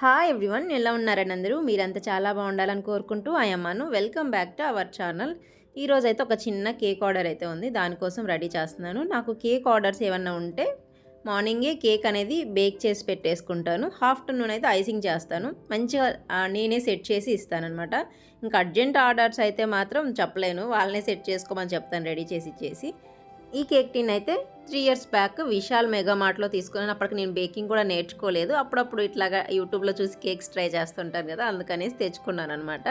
Hi everyone ఎలా ఉన్నారని అందరూ? మీరంతా చాలా బాగుండాలని కోరుకుంటూ ఐ అమ్మాను welcome back to our channel ఈరోజు అయితే ఒక చిన్న కేక్ ఆర్డర్ అయితే ఉంది. దానికోసం రెడీ చేస్తున్నాను. నాకు కేక్ ఆర్డర్స్ ఏమన్నా ఉంటే మార్నింగే కేక్ అనేది బేక్ చేసి పెట్టేసుకుంటాను. ఆఫ్టర్నూన్ అయితే ఐసింగ్ చేస్తాను. మంచిగా నేనే సెట్ చేసి ఇస్తానన్నమాట. ఇంకా అర్జెంట్ ఆర్డర్స్ అయితే మాత్రం చెప్పలేను. వాళ్ళనే సెట్ చేసుకోమని చెప్తాను రెడీ చేసి ఇచ్చేసి. ఈ కేక్ టిన్ అయితే three years back Vishal mega మార్ట్లో తీసుకున్నాను అప్పటికి నేను బేకింగ్ కూడా నేర్చుకోలేదు. అప్పుడప్పుడు ఇట్లాగా యూట్యూబ్లో చూసి కేక్స్ ట్రై చేస్తుంటాను కదా అందుకనేసి తెచ్చుకున్నాను అనమాట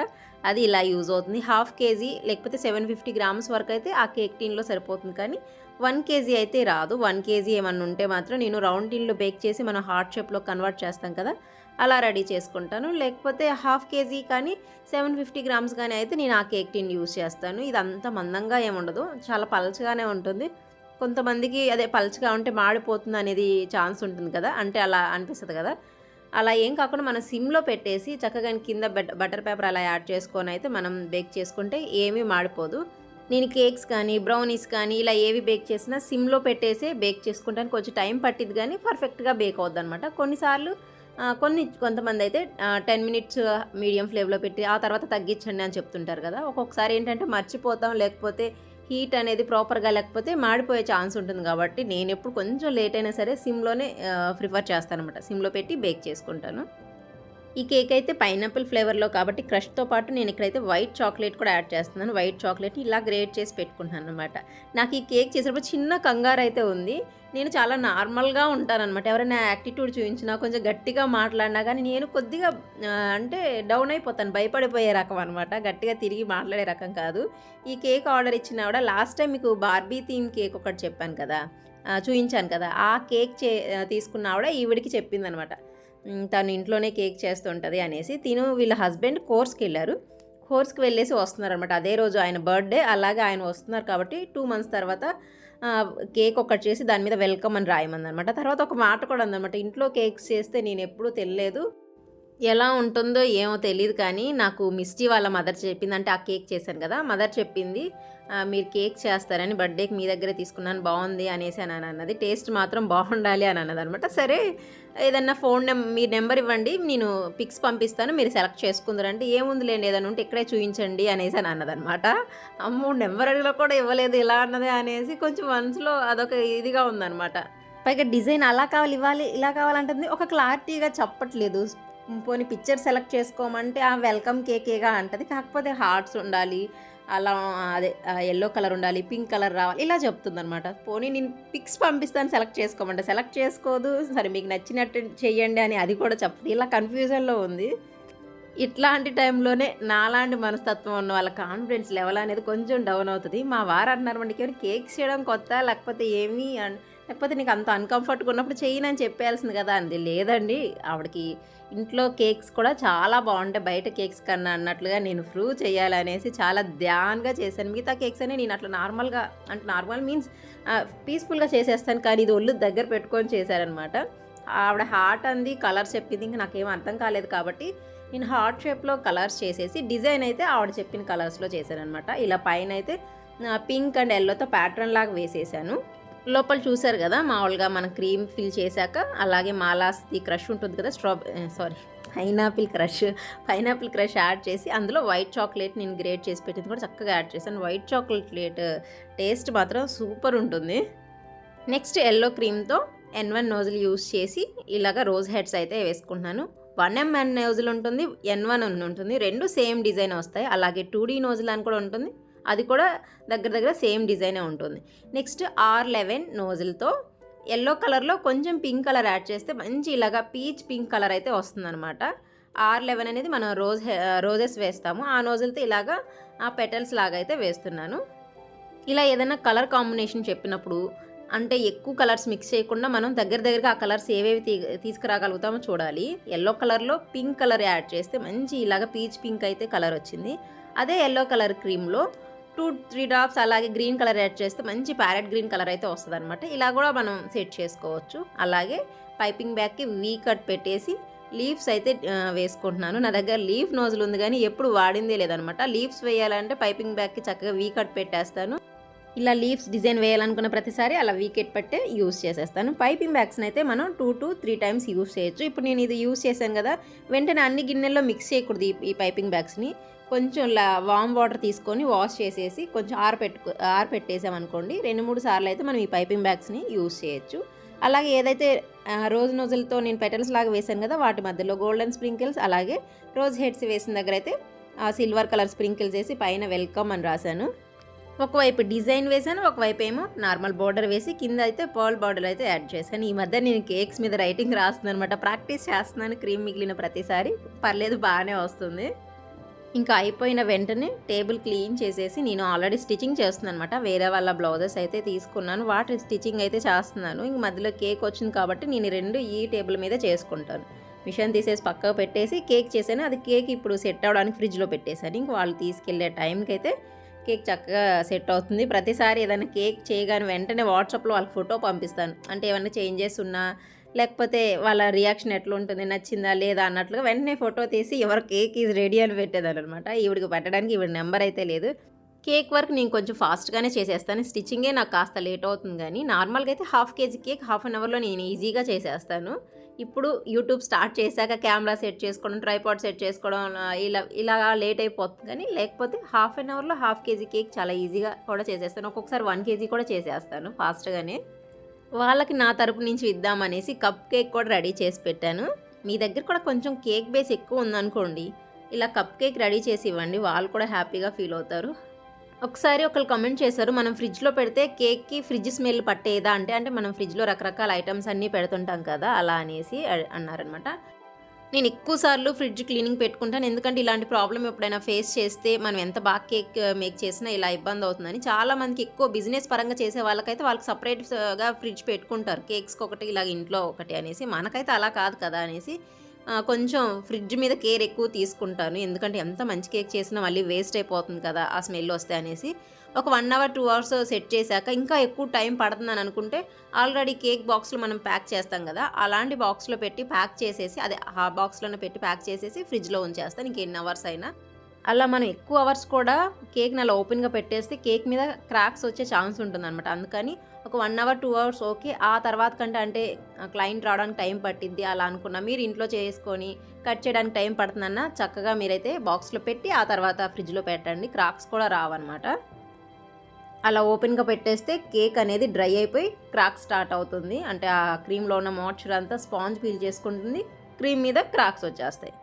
అది ఇలా యూజ్ అవుతుంది. హాఫ్ కేజీ లేకపోతే సెవెన్ ఫిఫ్టీ గ్రామ్స్ వరకు అయితే ఆ కేక్ టిన్లో సరిపోతుంది. కానీ వన్ కేజీ అయితే రాదు. వన్ కేజీ ఏమన్నా ఉంటే మాత్రం నేను రౌండ్ టిన్లో బేక్ చేసి మనం హార్ట్ షేప్లో కన్వర్ట్ చేస్తాం కదా అలా రెడీ చేసుకుంటాను. లేకపోతే హాఫ్ కేజీ కానీ సెవెన్ ఫిఫ్టీ గ్రామ్స్ కానీ అయితే నేను ఆ కేక్ టిన్ యూస్ చేస్తాను. ఇది అంత మందంగా ఏముండదు చాలా పలచగానే ఉంటుంది. కొంతమందికి అదే పలచగా ఉంటే మాడిపోతుంది అనేది ఛాన్స్ ఉంటుంది కదా. అంటే అలా అనిపిస్తుంది కదా. అలా ఏం కాకుండా మనం సిమ్లో పెట్టేసి చక్కగా కింద బటర్ పేపర్ అలా యాడ్ చేసుకొని అయితే మనం బేక్ చేసుకుంటే ఏమీ మాడిపోదు. నేను కేక్స్ కానీ బ్రౌనీస్ కానీ ఇలా ఏవి బేక్ చేసినా సిమ్లో పెట్టేసే బేక్ చేసుకుంటాను కొంచెం టైం పట్టింది కానీ పర్ఫెక్ట్గా బేక్ అవుద్ది అనమాట కొన్నిసార్లు కొన్ని కొంతమంది అయితే టెన్ మినిట్స్ మీడియం ఫ్లేమ్లో పెట్టి ఆ తర్వాత తగ్గించండి అని చెప్తుంటారు కదా. ఒక్కొక్కసారి ఏంటంటే మర్చిపోతాం లేకపోతే హీట్ అనేది ప్రాపర్గా లేకపోతే మాడిపోయే ఛాన్స్ ఉంటుంది కాబట్టి నేను ఎప్పుడు కొంచెం లేట్ అయినా సరే సిమ్లోనే ప్రిఫర్ చేస్తాను అనమాట సిమ్లో పెట్టి బేక్ చేసుకుంటాను. ఈ కేక్ అయితే పైనాపిల్ ఫ్లేవర్లో కాబట్టి క్రష్తో పాటు నేను ఇక్కడైతే వైట్ చాక్లెట్ కూడా యాడ్ చేస్తున్నాను. వైట్ చాక్లెట్ ఇలా గ్రేట్ చేసి పెట్టుకుంటున్నాను అనమాట నాకు ఈ కేక్ చేసినప్పుడు చిన్న కంగారు అయితే ఉంది. నేను చాలా నార్మల్గా ఉంటానన్నమాట. ఎవరైనా యాక్టిట్యూడ్ చూపించినా కొంచెం గట్టిగా మాట్లాడినా కానీ నేను కొద్దిగా అంటే డౌన్ అయిపోతాను. భయపడిపోయే రకం అనమాట గట్టిగా తిరిగి మాట్లాడే రకం కాదు. ఈ కేక్ ఆర్డర్ ఇచ్చిన కూడా లాస్ట్ టైం మీకు బార్బీ థీమ్ కేక్ ఒకటి చెప్పాను కదా చూపించాను కదా. ఆ కేక్ చే తీసుకున్న ఆవిడ ఈవిడికి చెప్పిందనమాట తను ఇంట్లోనే కేక్ చేస్తుంటుంది అనేసి తిను వీళ్ళ హస్బెండ్ కోర్స్కి వెళ్ళారు కోర్స్కి వెళ్ళేసి వస్తున్నారనమాట అదే రోజు ఆయన బర్త్డే అలాగే ఆయన వస్తున్నారు కాబట్టి టూ మంత్స్ తర్వాత కేక్ ఒకటి చేసి దాని మీద వెల్కమ్ అని రాయమంది అనమాట తర్వాత ఒక మాట కూడా ఉందన్నమాట ఇంట్లో కేక్స్ చేస్తే నేను ఎప్పుడూ తెలియలేదు ఎలా ఉంటుందో ఏమో తెలియదు కానీ నాకు మిస్టీ వాళ్ళ మదర్ చెప్పింది. అంటే ఆ కేక్ చేశాను కదా మదర్ చెప్పింది మీరు కేక్ చేస్తారని బర్త్డేకి మీ దగ్గరే తీసుకున్నాను బాగుంది అనేసి అని అన్నది. టేస్ట్ మాత్రం బాగుండాలి అని అన్నది అనమాట సరే ఏదన్నా ఫోన్ నెం మీ నెంబర్ ఇవ్వండి నేను పిక్స్ పంపిస్తాను మీరు సెలెక్ట్ చేసుకుందరంటే ఏముంది లేండి ఏదైనా ఉంటే ఇక్కడే చూపించండి అనేసి అని అన్నదనమాట. అమ్మో నెంబర్ అడిగిలో కూడా ఇవ్వలేదు ఇలా అన్నది అనేసి కొంచెం మనసులో అదొక ఇదిగా ఉందన్నమాట పైగా డిజైన్ అలా కావాలి ఇవ్వాలి ఇలా కావాలంటుంది. ఒక క్లారిటీగా చెప్పట్లేదు. పోనీ పిక్చర్ సెలెక్ట్ చేసుకోమంటే ఆ వెల్కమ్ కేకేగా అంటది. కాకపోతే హార్ట్స్ ఉండాలి అలా అదే ఎల్లో కలర్ ఉండాలి పింక్ కలర్ రావాలి ఇలా చెప్తుంది అనమాట పోనీ నేను పిక్స్ పంపిస్తాను సెలెక్ట్ చేసుకోమంటే. సెలెక్ట్ చేసుకోదు సరే మీకు నచ్చినట్టు చెయ్యండి అని అది కూడా చెప్పదు ఇలా కన్ఫ్యూజన్లో ఉంది. ఇట్లాంటి టైంలోనే నాలాంటి మనస్తత్వం ఉన్న వాళ్ళ కాన్ఫిడెన్స్ లెవెల్ అనేది కొంచెం డౌన్ అవుతుంది. మా వారు అన్నారు మనకి కేక్ చేయడం కొత్త లేకపోతే ఏమి? లేకపోతే నీకు అంత అన్కంఫర్ట్గా ఉన్నప్పుడు చేయనని చెప్పాల్సింది కదా అంది. లేదండి ఆవిడకి ఇంట్లో కేక్స్ కూడా చాలా బాగుంటాయి. బయట కేక్స్ కన్నా అన్నట్లుగా నేను ప్రూవ్ చేయాలనేసి చాలా ధ్యాన్గా చేశాను. మిగతా కేక్స్ అని నేను అట్లా నార్మల్గా అంటే నార్మల్ మీన్స్ పీస్ఫుల్గా చేసేస్తాను. కానీ ఇది ఒళ్ళు దగ్గర పెట్టుకొని చేశారనమాట. ఆవిడ హార్ట్ అంది కలర్స్ చెప్పింది. ఇంకా నాకేం అర్థం కాలేదు కాబట్టి నేను హార్ట్ షేప్లో కలర్స్ చేసేసి డిజైన్ అయితే ఆవిడ చెప్పిన కలర్స్లో చేశాను అనమాట ఇలా పైన అయితే పింక్ అండ్ ఎల్లోతో ప్యాటర్న్ లాగా వేసేసాను. లోపల చూసారు కదా మామూలుగా మనం క్రీమ్ ఫిల్ చేశాక అలాగే మాలాస్ది క్రష్ ఉంటుంది కదా straw sorry pineapple crush pineapple crush add చేసి అందులో వైట్ చాక్లెట్ నేను గ్రేట్ చేసి పెట్టింది కూడా చక్కగా యాడ్ చేశాను. వైట్ చాక్లెట్ టేస్ట్ మాత్రం సూపర్ ఉంటుంది. నెక్స్ట్ ఎల్లో క్రీమ్తో ఎన్ వన్ నోజులు యూస్ చేసి ఇలాగ రోజ్ హెడ్స్ అయితే వేసుకుంటున్నాను. వన్ ఎంఎన్ నోజులు ఉంటుంది ఎన్ వన్ ఉంటుంది రెండు సేమ్ డిజైన్ వస్తాయి. అలాగే టూ డీ నోజులు అని కూడా ఉంటుంది. అది కూడా దగ్గర దగ్గర సేమ్ డిజైనే ఉంటుంది. నెక్స్ట్ ఆర్ లెవెన్ నోజులతో ఎల్లో కలర్లో కొంచెం పింక్ కలర్ యాడ్ చేస్తే మంచి ఇలాగా పీచ్ పింక్ కలర్ అయితే వస్తుందన్నమాట. ఆర్ లెవెన్ అనేది మనం రోజ్ రోజెస్ వేస్తాము. ఆ నోజులతో ఇలాగా ఆ పెటల్స్ లాగా అయితే వేస్తున్నాను. ఇలా ఏదైనా కలర్ కాంబినేషన్ చెప్పినప్పుడు అంటే ఎక్కువ కలర్స్ మిక్స్ చేయకుండా మనం దగ్గర దగ్గరగా ఆ కలర్స్ ఏవేవి తీ తీసుకురాగలుగుతామో చూడాలి. ఎల్లో కలర్లో పింక్ కలర్ యాడ్ చేస్తే మంచి ఇలాగ పీచ్ పింక్ అయితే కలర్ వచ్చింది. అదే ఎల్లో కలర్ క్రీమ్లో టూ త్రీ డ్రాప్స్ అలాగే గ్రీన్ కలర్ యాడ్ చేస్తే మంచి ప్యారెట్ గ్రీన్ కలర్ అయితే వస్తుంది అనమాట ఇలా కూడా మనం సెట్ చేసుకోవచ్చు. అలాగే పైపింగ్ బ్యాగ్కి వీ కట్ పెట్టేసి లీవ్స్ అయితే వేసుకుంటున్నాను. నా దగ్గర లీఫ్ నోజులు ఉంది కానీ ఎప్పుడు వాడిందే లేదనమాట లీవ్స్ వేయాలంటే పైపింగ్ బ్యాగ్కి చక్కగా వీ కట్ పెట్టేస్తాను. ఇలా లీవ్స్ డిజైన్ వేయాలనుకున్న ప్రతిసారి అలా వీకెట్ పట్టే యూస్ చేసేస్తాను. పైపింగ్ బ్యాగ్స్ని అయితే మనం two to three times use చేయొచ్చు. ఇప్పుడు నేను ఇది యూస్ చేశాను కదా వెంటనే అన్ని గిన్నెల్లో మిక్స్ చేయకూడదు ఈ పైపింగ్ బ్యాగ్స్ని. కొంచెం వామ్ వాటర్ తీసుకొని వాష్ చేసేసి కొంచెం ఆరపెట్టుకు ఆరపెట్టేసామనుకోండి రెండు మూడు సార్లు అయితే మనం ఈ పైపింగ్ బ్యాగ్స్ని యూజ్ చేయొచ్చు. అలాగే ఏదైతే రోజ్ నోజులతో నేను పెటల్స్ లాగా వేసాను కదా వాటి మధ్యలో గోల్డెన్ స్ప్రింకిల్స్ అలాగే రోజ్ హెడ్స్ వేసిన దగ్గర అయితే సిల్వర్ కలర్ స్ప్రింకిల్స్ వేసి పైన వెల్కమ్ అని రాశాను. ఒకవైపు డిజైన్ వేసాను ఒకవైపు ఏమో నార్మల్ బార్డర్ వేసి కింద అయితే పర్ల్ బార్డర్ అయితే యాడ్ చేశాను. ఈ మధ్య నేను కేక్స్ మీద రైటింగ్ రాస్తున్నాను అనమాట ప్రాక్టీస్ చేస్తున్నాను క్రీమ్ మిగిలిన ప్రతిసారి. పర్లేదు బాగానే వస్తుంది. ఇంకా అయిపోయిన వెంటనే టేబుల్ క్లీన్ చేసేసి నేను ఆల్రెడీ స్టిచ్చింగ్ చేస్తున్నాను అనమాట వేరే వాళ్ళ బ్లౌజెస్ అయితే తీసుకున్నాను. వాటి స్టిచ్చింగ్ అయితే చేస్తున్నాను. ఇంక మధ్యలో కేక్ వచ్చింది కాబట్టి నేను రెండు ఈ టేబుల్ మీద చేసుకుంటాను. మిషన్ తీసేసి పక్కకు పెట్టేసి కేక్ చేశాను. అది కేక్ ఇప్పుడు సెట్ అవ్వడానికి ఫ్రిడ్జ్లో పెట్టేశాను. ఇంక వాళ్ళు తీసుకెళ్ళే టైంకి అయితే కేక్ చక్కగా సెట్ అవుతుంది. ప్రతిసారి ఏదైనా కేక్ చేయగానే వెంటనే వాట్సాప్లో వాళ్ళకి ఫోటో పంపిస్తాను. అంటే ఏమైనా చేంజెస్ ఉన్నా లేకపోతే వాళ్ళ రియాక్షన్ ఎట్లా ఉంటుంది నచ్చిందా లేదా అన్నట్లుగా వెంటనే ఫోటో తీసి ఎవరు కేక్ ఈజ్ రెడీ అని పెట్టేదాన్ని అనమాట ఈవిడికి పెట్టడానికి ఈవిడ నెంబర్ అయితే లేదు. కేక్ వర్క్ నేను కొంచెం ఫాస్ట్గానే చేసేస్తాను. స్టిచ్చింగే నాకు కాస్త లేట్ అవుతుంది కానీ నార్మల్గా అయితే half KG cake half an అవర్లో నేను ఈజీగా చేసేస్తాను. ఇప్పుడు యూట్యూబ్ స్టార్ట్ చేశాక కెమెరా సెట్ చేసుకోవడం ట్రైపాడ్ సెట్ చేసుకోవడం ఇలా ఇలా లేట్ అయిపోతుంది కానీ లేకపోతే హాఫ్ అన్ అవర్లో హాఫ్ కేజీ కేక్ చాలా ఈజీగా కూడా చేసేస్తాను. ఒక్కొక్కసారి వన్ కేజీ కూడా చేసేస్తాను ఫాస్ట్గానే వాళ్ళకి నా తరపు నుంచి ఇద్దామనేసి కప్ కేక్ కూడా రెడీ చేసి పెట్టాను. మీ దగ్గర కూడా కొంచెం కేక్ బేస్ ఎక్కువ ఉందనుకోండి ఇలా కప్ కేక్ రెడీ చేసి ఇవ్వండి వాళ్ళు కూడా హ్యాపీగా ఫీల్ అవుతారు. ఒకసారి ఒకరు కమెంట్ చేశారు మనం ఫ్రిడ్జ్లో పెడితే కేక్కి ఫ్రిడ్జ్ స్మెల్ పట్టేదా అంటే అంటే మనం ఫ్రిడ్జ్లో రకరకాల ఐటమ్స్ అన్నీ పెడుతుంటాం కదా అలా అనేసి అ- అన్నారనమాట నేను ఎక్కువ సార్లు ఫ్రిడ్జ్ క్లీనింగ్ పెట్టుకుంటాను. ఎందుకంటే ఇలాంటి ప్రాబ్లం ఎప్పుడైనా ఫేస్ చేస్తే మనం ఎంత బాగా కేక్ మేక్ చేసినా ఇలా ఇబ్బంది అవుతుందని. చాలా మందికి ఎక్కువ బిజినెస్ పరంగా చేసే వాళ్ళకైతే వాళ్ళకి సపరేట్గా ఫ్రిడ్జ్ పెట్టుకుంటారు. కేక్స్కి ఒకటి ఇలా ఇంట్లో ఒకటి అనేసి. మనకైతే అలా కాదు కదా అనేసి కొంచెం ఫ్రిడ్జ్ మీద కేర్ ఎక్కువ తీసుకుంటాను. ఎందుకంటే ఎంత మంచి కేక్ చేసినా మళ్ళీ వేస్ట్ అయిపోతుంది కదా ఆ స్మెల్ వస్తే అనేసి. ఒక one hour two hours set చేశాక ఇంకా ఎక్కువ టైం పడుతుందని అనుకుంటే ఆల్రెడీ కేక్ బాక్స్లో మనం ప్యాక్ చేస్తాం కదా అలాంటి బాక్స్లో పెట్టి ప్యాక్ చేసేసి అదే ఆ బాక్స్లోనే పెట్టి ప్యాక్ చేసేసి ఫ్రిడ్జ్లో ఉంచేస్తాను ఇంక ఎన్ని అవర్స్ అయినా. అలా మనం ఎక్కువ అవర్స్ కూడా కేక్ని అలా ఓపెన్గా పెట్టేస్తే కేక్ మీద క్రాక్స్ వచ్చే ఛాన్స్ ఉంటుంది అనమాట అందుకని ఒక one hour two hours okay ఆ తర్వాత కంటే అంటే క్లయింట్ రావడానికి టైం పట్టిద్ది అలా అనుకున్నా. మీరు ఇంట్లో చేసుకొని కట్ చేయడానికి టైం పడుతుందన్న చక్కగా మీరైతే బాక్స్లో పెట్టి ఆ తర్వాత ఫ్రిడ్జ్లో పెట్టండి. క్రాక్స్ కూడా రావన్నమాట. అలా ఓపెన్గా పెట్టేస్తే కేక్ అనేది డ్రై అయిపోయి క్రాక్ స్టార్ట్ అవుతుంది. అంటే ఆ క్రీమ్లో ఉన్న మాయిశ్చర్ అంతా స్పాంజ్ పీల్ చేసుకుంటుంది. క్రీమ్ మీద క్రాక్స్ వచ్చేస్తాయి.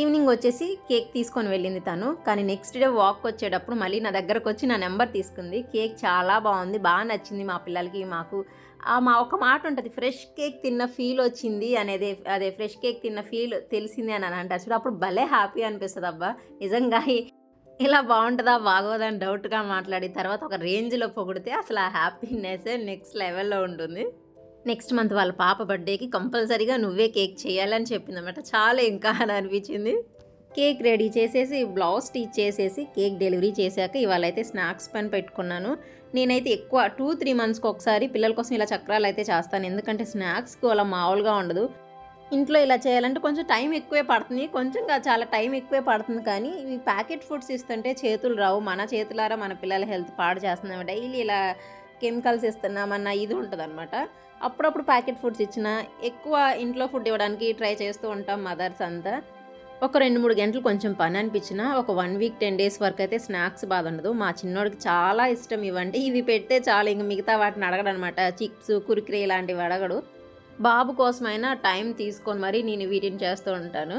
ఈవినింగ్ వచ్చేసి కేక్ తీసుకొని వెళ్ళింది తను. కానీ నెక్స్ట్ డే వాక్ వచ్చేటప్పుడు మళ్ళీ నా దగ్గరకు వచ్చి నా నెంబర్ తీసుకుంది. కేక్ చాలా బాగుంది బాగా నచ్చింది మా పిల్లలకి మాకు. మా ఒక మాట ఉంటుంది ఫ్రెష్ కేక్ తిన్న ఫీల్ వచ్చింది అనేది అదే ఫ్రెష్ కేక్ తిన్న ఫీల్ తెలిసింది అని అని అంటారు. చూడు అప్పుడు భలే హ్యాపీ అనిపిస్తుంది అబ్బా నిజంగా ఇలా బాగుంటుందా బాగోదా అని డౌట్గా మాట్లాడి తర్వాత ఒక రేంజ్లో పొగిడితే అసలు ఆ హ్యాపీనెస్ నెక్స్ట్ లెవెల్లో ఉంటుంది. నెక్స్ట్ మంత్ వాళ్ళ పాప బర్త్డేకి కంపల్సరీగా నువ్వే కేక్ చేయాలని చెప్పింది అనమాట చాలా ఇంకా అని అనిపించింది. కేక్ రెడీ చేసేసి బ్లౌజ్ స్టిచ్ చేసేసి కేక్ డెలివరీ చేశాక ఇవాళ అయితే స్నాక్స్ పని పెట్టుకున్నాను. నేనైతే ఎక్కువ టూ త్రీ మంత్స్కి ఒకసారి పిల్లల కోసం ఇలా చక్రాలు అయితే చేస్తాను. ఎందుకంటే స్నాక్స్కి అలా మామూలుగా ఉండదు. ఇంట్లో ఇలా చేయాలంటే కొంచెం టైం ఎక్కువే పడుతుంది. కొంచెం చాలా టైం ఎక్కువే పడుతుంది. కానీ ఇవి ప్యాకెట్ ఫుడ్స్ ఇస్తుంటే చేతులు రావు. మన చేతులారా మన పిల్లల హెల్త్ పాడు చేస్తున్నాం డైలీ ఇలా కెమికల్స్ ఇస్తున్నామన్న ఇది ఉంటుంది అనమాట అప్పుడప్పుడు ప్యాకెట్ ఫుడ్స్ ఇచ్చిన ఎక్కువ ఇంట్లో ఫుడ్ ఇవ్వడానికి ట్రై చేస్తూ ఉంటాం మదర్స్ అంతా. ఒక రెండు మూడు గంటలు కొంచెం పని అనిపించిన ఒక వన్ వీక్ టెన్ డేస్ వరకు అయితే స్నాక్స్ బాధ ఉండదు. మా చిన్నోడికి చాలా ఇష్టం ఇవ్వండి ఇవి పెడితే చాలా ఇంక మిగతా వాటిని అడగడు అనమాట చిప్స్ కురికిరే ఇలాంటివి అడగడు. బాబు కోసమైనా టైం తీసుకొని మరీ నేను వీటిని చేస్తూ ఉంటాను.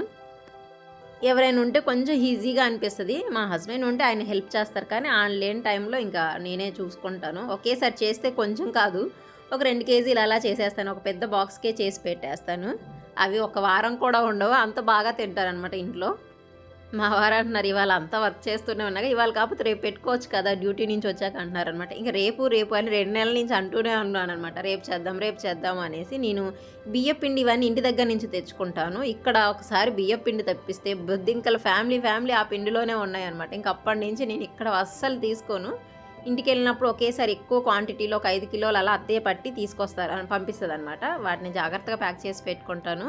ఎవరైనా ఉంటే కొంచెం ఈజీగా అనిపిస్తుంది. మా హస్బెండ్ ఉంటే ఆయన హెల్ప్ చేస్తారు కానీ ఆయన లేని టైంలో ఇంకా నేనే చూసుకుంటాను. ఒకేసారి చేస్తే కొంచెం కాదు. ఒక రెండు కేజీలు అలా చేసేస్తాను. ఒక పెద్ద బాక్స్కే చేసి పెట్టేస్తాను. అవి ఒక వారం కూడా ఉండవు. అంత బాగా తింటారనమాట ఇంట్లో. మా వారు అంటున్నారు ఇవాళ అంతా వర్క్ చేస్తూనే ఉన్నాగా ఇవాళ కాకపోతే రేపు పెట్టుకోవచ్చు కదా డ్యూటీ నుంచి వచ్చాక అంటున్నారు అనమాట ఇంకా రేపు రేపు అని రెండు నెలల నుంచి అంటూనే ఉన్నాను అనమాట రేపు చేద్దాం రేపు చేద్దాం అనేసి నేను బియ్యపిండి ఇవన్నీ ఇంటి దగ్గర నుంచి తెచ్చుకుంటాను. ఇక్కడ ఒకసారి బియ్యపిండి తప్పిస్తే తెప్పిస్తే బొద్దింకల ఫ్యామిలీ ఫ్యామిలీ ఆ పిండిలోనే ఉన్నాయన్నమాట. ఇంకా అప్పటి నుంచి నేను ఇక్కడ అస్సలు తీసుకోను. ఇంటికి వెళ్ళినప్పుడు ఒకేసారి ఎక్కువ క్వాంటిటీలో ఒక ఐదు కిలోలు అలా అద్దే పట్టి తీసుకొస్తారు పంపిస్తుంది అనమాట వాటిని జాగ్రత్తగా ప్యాక్ చేసి పెట్టుకుంటాను.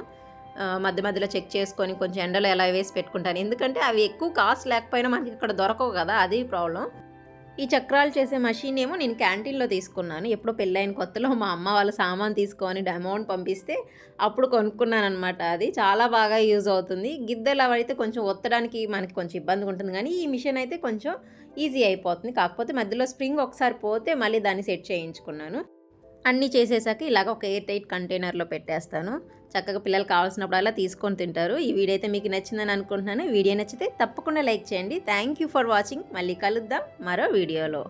మధ్య మధ్యలో చెక్ చేసుకొని కొంచెం ఎండలో ఎలా వేసి పెట్టుకుంటాను. ఎందుకంటే అవి ఎక్కువ కాస్ట్ లేకపోయినా మనకి ఇక్కడ దొరకవు కదా అది ప్రాబ్లం. ఈ చక్రాలు చేసే మషీన్ ఏమో నేను క్యాంటీన్లో తీసుకున్నాను. ఎప్పుడో పెళ్ళైన కొత్తలో మా అమ్మ వాళ్ళ సామాన్ తీసుకొని అమౌంట్ పంపిస్తే అప్పుడు కొనుక్కున్నాను అనమాట అది. చాలా బాగా యూజ్ అవుతుంది. గిద్దెలు అవైతే కొంచెం ఒత్తడానికి మనకి కొంచెం ఇబ్బందిగా ఉంటుంది. కానీ ఈ మిషన్ అయితే కొంచెం ఈజీ అయిపోతుంది. కాకపోతే మధ్యలో స్ప్రింగ్ ఒకసారి పోతే మళ్ళీ దాన్ని సెట్ చేయించుకున్నాను. అన్నీ చేసేసాక ఇలాగ ఒక ఎయిర్ టైట్ కంటైనర్లో పెట్టేస్తాను. చక్కగా పిల్లలు కావాల్సినప్పుడల్లా తీసుకొని తింటారు. ఈ వీడియో అయితే మీకు నచ్చిందని అనుకుంటున్నాను. వీడియో నచ్చితే తప్పకుండా లైక్ చేయండి. థ్యాంక్ యూ ఫర్ వాచింగ్ మళ్ళీ కలుద్దాం మరో వీడియోలో.